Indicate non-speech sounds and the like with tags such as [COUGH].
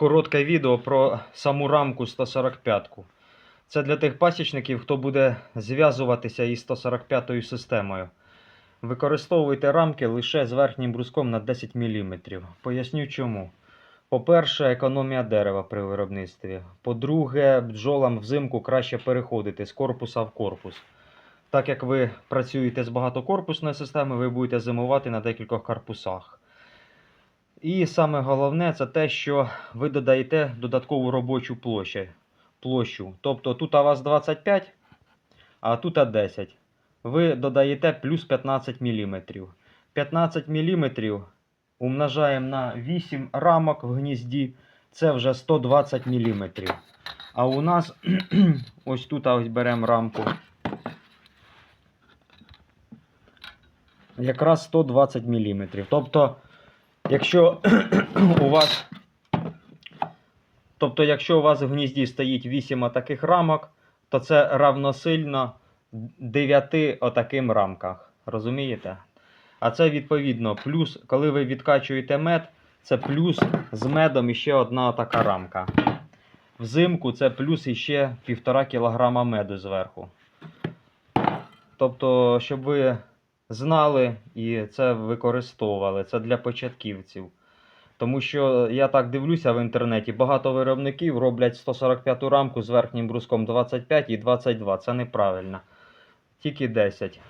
коротке відео про саму рамку 145-ку. Це для тих пасічників, хто буде зв'язуватися із 145 системою. Використовуйте рамки лише з верхнім бруском на 10 мм. Поясню чому. По-перше, економія дерева при виробництві. По-друге, бджолам взимку краще переходити з корпуса в корпус. Так як ви працюєте з багатокорпусною системою, ви будете зимувати на декількох корпусах. І саме головне це те, що ви додаєте додаткову робочу площу. Тобто тут у вас 25, а тут 10. Ви додаєте плюс 15 мм. 15 мм умножаємо на 8 рамок в гнізді. Це вже 120 мм. А у нас [CLEARS THROAT] ось тут ось беремо рамку. Якраз 120 мм. Тобто, якщо [CLEARS THROAT] у вас Тобто, якщо у вас в гнізді стоїть 8 таких рамок, то це равносильно 9 отаким рамках. Розумієте? А це відповідно плюс, коли ви відкачуєте мед, це плюс з медом іще одна така рамка. Взимку це плюс іще 1,5 кг меду зверху. Тобто, щоб ви знали і це використовували, це для початківців. Тому що я так дивлюся в інтернеті, багато виробників роблять 145 рамку з верхнім бруском 25 і 22. Це неправильно. Тільки 10.